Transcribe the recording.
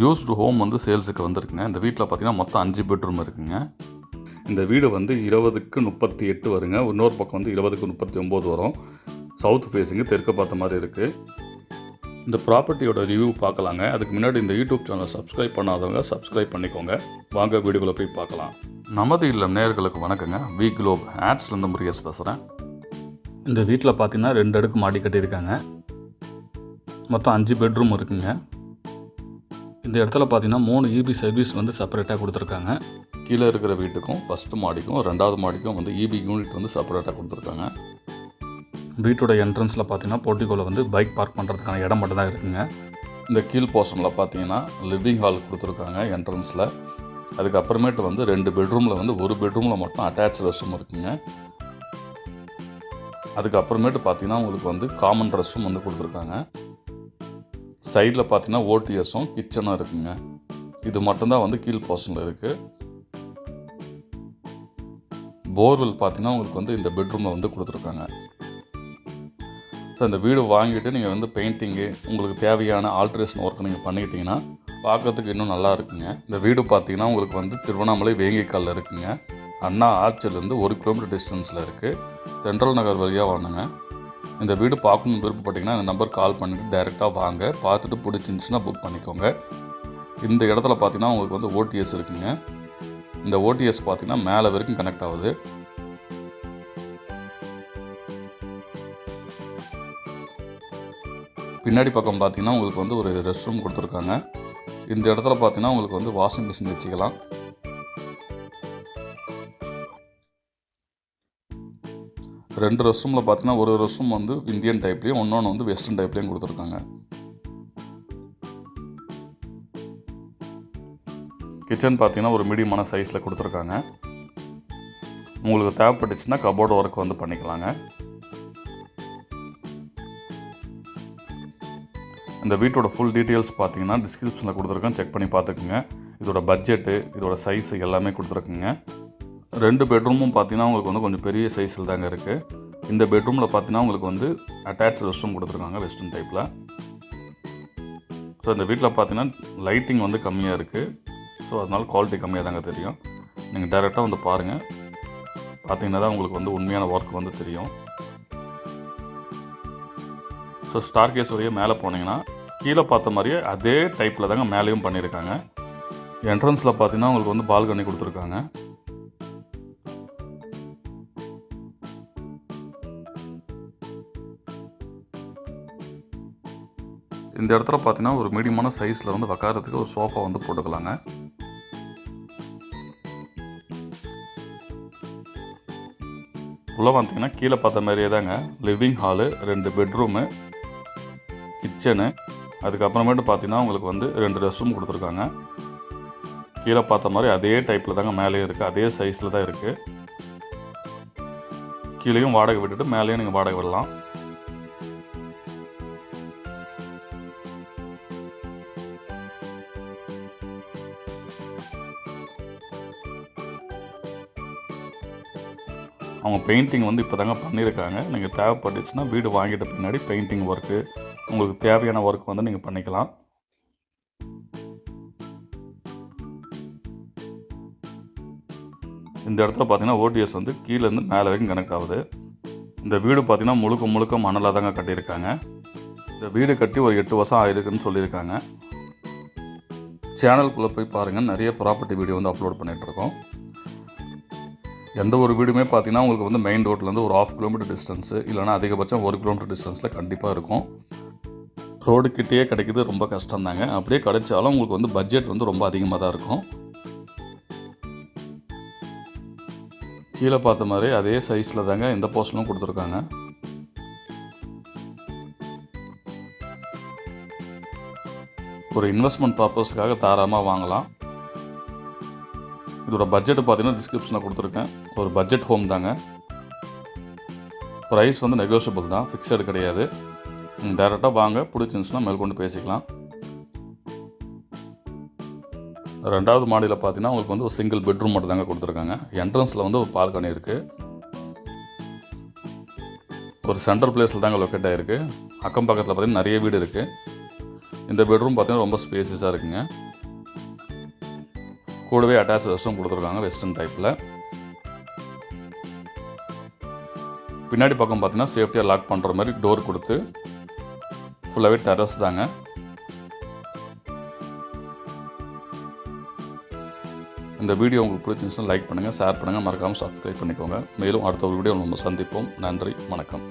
Used home வந்து சேல்ஸுக்கு வந்திருக்குங்க. இந்த வீட்டில் பார்த்தீங்கன்னா மொத்தம் அஞ்சு பெட்ரூம் இருக்குங்க. இந்த வீடு வந்து இருபதுக்கு முப்பத்தி எட்டு வருங்க. இன்னொரு பக்கம் வந்து இருபதுக்கு முப்பத்தி ஒம்பது வரும். சவுத் ஃபேஸிங்கு தெற்கு பார்த்த மாதிரி இருக்குது இந்த ப்ராப்பர்ட்டியோட ரிவ்யூ பார்க்கலாங்க. அதுக்கு முன்னாடி இந்த யூடியூப் சேனலை சப்ஸ்கிரைப் பண்ணாதவங்க சப்ஸ்கிரைப் பண்ணிக்கோங்க. வாங்க வீடுகளை போய் பார்க்கலாம். நமது இல்லம் நேர்களுக்கு வணக்கங்க. வி குளோப் ஆட்ஸ்லேருந்து முருகேஷ் பேசுகிறேன் இந்த வீட்டில் பார்த்தீங்கன்னா ரெண்டு அடுக்கு மாடி கட்டியிருக்காங்க. மொத்தம் அஞ்சு பெட்ரூம் இருக்குங்க. இந்த இடத்துல பார்த்தீங்கன்னா மூணு இபி சர்வீஸ் வந்து செப்பரேட்டாக கொடுத்துருக்காங்க. கீழே இருக்கிற வீட்டுக்கும் ஃபஸ்ட்டு மாடிக்கும் ரெண்டாவது மாடிக்கும் வந்து இபி யூனிட் வந்து செப்பரேட்டாக கொடுத்துருக்காங்க. வீட்டோட என்ட்ரன்ஸில் பார்த்தீங்கன்னா போர்ட்டிகோவில் வந்து பைக் பார்க் பண்ணுறதுக்கான இடம் மட்டும் தான் இருக்குங்க. இந்த கீழ் போர்ஷனில் பார்த்தீங்கன்னா லிவிங் ஹால் கொடுத்துருக்காங்க என்ட்ரன்ஸில் அதுக்கப்புறமேட்டு வந்து ரெண்டு பெட்ரூமில் வந்து ஒரு பெட்ரூமில் மட்டும் அட்டாச் ரெஸ்ட் ரூம் இருக்குங்க. அதுக்கப்புறமேட்டு பார்த்தீங்கன்னா உங்களுக்கு வந்து காமன் ரெஸ்ட் ரூம் வந்து கொடுத்துருக்காங்க. சைடில் பார்த்தீங்கன்னா ஓடிஎஸும் கிச்சனும் இருக்குங்க. இது மட்டும்தான் வந்து கீழ் போர்ஷனில் இருக்குது போர்வெல் பார்த்தீங்கன்னா உங்களுக்கு வந்து இந்த பெட்ரூமில் வந்து கொடுத்துருக்காங்க. ஸோ இந்த வீடு வாங்கிட்டு நீங்கள் வந்து பெயிண்டிங்கு உங்களுக்கு தேவையான ஆல்ட்ரேஷன் ஒர்க் நீங்கள் பண்ணிக்கிட்டிங்கன்னா பார்க்கறதுக்கு இன்னும் நல்லா இருக்குங்க. இந்த வீடு பார்த்தீங்கன்னா உங்களுக்கு வந்து திருவண்ணாமலை வேங்கிக்காலில் இருக்குங்க. அண்ணா ஆர்ச்சிலேருந்து ஒரு கிலோமீட்டர் டிஸ்டன்ஸில் இருக்குது தென்றல் நகர் வழியாக வாங்குங்க இந்த வீடு பார்க்கணும்னு விருப்பப்பட்டீங்கன்னா இந்த நம்பர் கால் பண்ணிவிட்டு டைரெக்டாக வாங்க. பார்த்துட்டு பிடிச்சிருந்துச்சுன்னா புக் பண்ணிக்கோங்க. இந்த இடத்துல பார்த்தீங்கன்னா உங்களுக்கு வந்து ஓடிஎஸ் இருக்குங்க. இந்த ஓடிஎஸ் பார்த்தீங்கன்னா மேலே வரைக்கும் கனெக்ட் ஆகுது. பின்னாடி பக்கம் பார்த்தீங்கன்னா உங்களுக்கு வந்து ஒரு ரெஸ்ட் ரூம் கொடுத்துருக்காங்க. இந்த இடத்துல பார்த்தீங்கன்னா உங்களுக்கு வந்து வாஷிங் மிஷின் வச்சுக்கலாம். ரெண்டு ரெஸ்ட் ரூமில் பார்த்தீங்கன்னா ஒரு ரெஸ்ட் ரூம் வந்து இந்தியன் டைப்லேயும் ஒன்று வந்து வெஸ்டர்ன் டைப்லேயும் கொடுத்துருக்காங்க. கிச்சன் பார்த்தீங்கன்னா ஒரு மீடியமான சைஸில் கொடுத்துருக்காங்க. உங்களுக்கு தேவைப்பட்டுச்சுன்னா கபோர்டு ஒர்க் வந்து பண்ணிக்கலாங்க. இந்த வீட்டோட ஃபுல் டீட்டெயில்ஸ் பார்த்தீங்கன்னா டிஸ்கிரிப்ஷனில் கொடுத்துருக்கேன். செக் பண்ணி பார்த்துக்குங்க இதோட பட்ஜெட்டு இதோட சைஸு எல்லாமே கொடுத்துருக்குங்க. ரெண்டு பெட்ரூமும் பார்த்தீங்கன்னா உங்களுக்கு வந்து கொஞ்சம் பெரிய சைஸில் தாங்க இருக்குது இந்த பெட்ரூமில் பார்த்தீங்கன்னா உங்களுக்கு வந்து அட்டாச் ரெஸ்ட் ரூம் கொடுத்துருக்காங்க வெஸ்டர்ன் டைப்பில் ஸோ இந்த வீட்டில் பார்த்தீங்கன்னா லைட்டிங் வந்து கம்மியாக இருக்குது ஸோ அதனால் குவாலிட்டி கம்மியாக தாங்க தெரியும். நீங்கள் டைரெக்டாக வந்து பாருங்கள் பார்த்தீங்கன்னா தான் உங்களுக்கு வந்து உண்மையான ஒர்க் வந்து தெரியும். ஸோ ஸ்டார் கேஸ் வழியே மேலே போனீங்கன்னா கீழே பார்த்த மாதிரியே அதே டைப்பில் தாங்க மேலேயும் பண்ணியிருக்காங்க. என்ட்ரன்ஸில் பார்த்தீங்கன்னா உங்களுக்கு வந்து பால்கனி கொடுத்துருக்காங்க. இந்த இடத்துல பார்த்தீங்கன்னா ஒரு மீடியமான சைஸில் வந்து உக்காரத்துக்கு ஒரு சோஃபா வந்து போட்டுக்கலாங்க. உள்ளே பார்த்தீங்கன்னா கீழே பார்த்த மாதிரியே தாங்க. லிவிங் ஹாலு ரெண்டு பெட்ரூமு கிச்சனு அதுக்கப்புறமேட்டு பார்த்தீங்கன்னா உங்களுக்கு வந்து ரெண்டு ரெஸ்ட் ரூம் கொடுத்துருக்காங்க. கீழே பார்த்த மாதிரி அதே டைப்பில் தாங்க மேலேயும் இருக்குது அதே சைஸில் தான் இருக்குது கீழேயும் வாடகை விட்டுட்டு மேலேயும் நீங்கள் வாடகை விடலாம். அவங்க பெயிண்டிங் வந்து இப்போ தாங்க பண்ணியிருக்காங்க. நீங்கள் தேவைப்பட்டுச்சுன்னா வீடு வாங்கிட்ட பின்னாடி பெயிண்டிங் ஒர்க்கு உங்களுக்கு தேவையான ஒர்க் வந்து நீங்கள் பண்ணிக்கலாம். இந்த இடத்துல பார்த்தீங்கன்னா ஓடிஎஸ் வந்து கீழேருந்து மேலே வரைக்கும் கனெக்ட் ஆகுது இந்த வீடு பார்த்தீங்கன்னா முழுக்க முழுக்க மணலாக தாங்க கட்டியிருக்காங்க. இந்த வீடு கட்டி ஒரு எட்டு வருஷம் ஆயிருக்குன்னு சொல்லியிருக்காங்க. சேனலுக்குள்ளே போய் பாருங்கள் நிறைய ப்ராப்பர்ட்டி வீடியோ வந்து அப்லோட் பண்ணிகிட்ருக்கோம் எந்த ஒரு வீடுமே பார்த்தீங்கன்னா உங்களுக்கு வந்து மெயின் ரோட்லேருந்து ஒரு ஆஃப் கிலோமீட்டர் டிஸ்டன்ஸு இல்லைனா அதிகபட்சம் ஒரு கிலோமீட்டர் டிஸ்டன்ஸில் கண்டிப்பாக இருக்கும். ரோடு கிட்டேயே கிடைக்கிறது ரொம்ப கஷ்டம் தாங்க அப்படியே கிடைச்சாலும் உங்களுக்கு வந்து பட்ஜெட் வந்து ரொம்ப அதிகமாக தான் இருக்கும். கீழே பார்த்த மாதிரி அதே சைஸில் தாங்க இந்த போர்ஷனும் கொடுத்துருக்காங்க. ஒரு இன்வெஸ்ட்மெண்ட் பர்பஸ்க்காக தாராளமாக வாங்கலாம். இதோட பட்ஜெட் பார்த்தீங்கன்னா டிஸ்கிரிப்ஷனில் கொடுத்துருக்கேன். ஒரு பட்ஜெட் ஹோம் தாங்க. ப்ரைஸ் வந்து நெகோஷியபிள் தான். ஃபிக்ஸடு கிடையாது. நீங்கள் டேரெக்டாக வாங்க. பிடிச்சிருந்துச்சுன்னா மேற்கொண்டு பேசிக்கலாம். ரெண்டாவது மாடியில் பார்த்தீங்கன்னா உங்களுக்கு வந்து ஒரு சிங்கிள் பெட்ரூம் மட்டும் தாங்க கொடுத்துருக்காங்க. என்ட்ரன்ஸில் வந்து ஒரு பால்கனி இருக்குது ஒரு சென்டர் பிளேஸில் தாங்க லொக்கேட் ஆகிருக்கு அக்கம் பக்கத்தில் பார்த்திங்கன்னா நிறைய வீடு இருக்குது இந்த பெட்ரூம் பார்த்திங்கன்னா ரொம்ப ஸ்பேசியஸாக இருக்குங்க. கூடவே அட்டாச் ரெஸ்ட்ரூம் கொடுத்துருக்காங்க வெஸ்டர்ன் டைப்பில் பின்னாடி பக்கம் பார்த்தீங்கன்னா சேஃப்டியாக லாக் பண்ணுற மாதிரி டோர் கொடுத்து ஃபுல்லாகவே டெரஸ் தாங்க. இந்த வீடியோ உங்களுக்கு பிடிச்சிருந்துச்சுன்னா லைக் பண்ணுங்கள் ஷேர் பண்ணுங்கள் மறக்காமல் சப்ஸ்கிரைப் பண்ணிக்கோங்க. மேலும் அடுத்த ஒரு வீடியோ நம்ம சந்திப்போம். நன்றி வணக்கம்.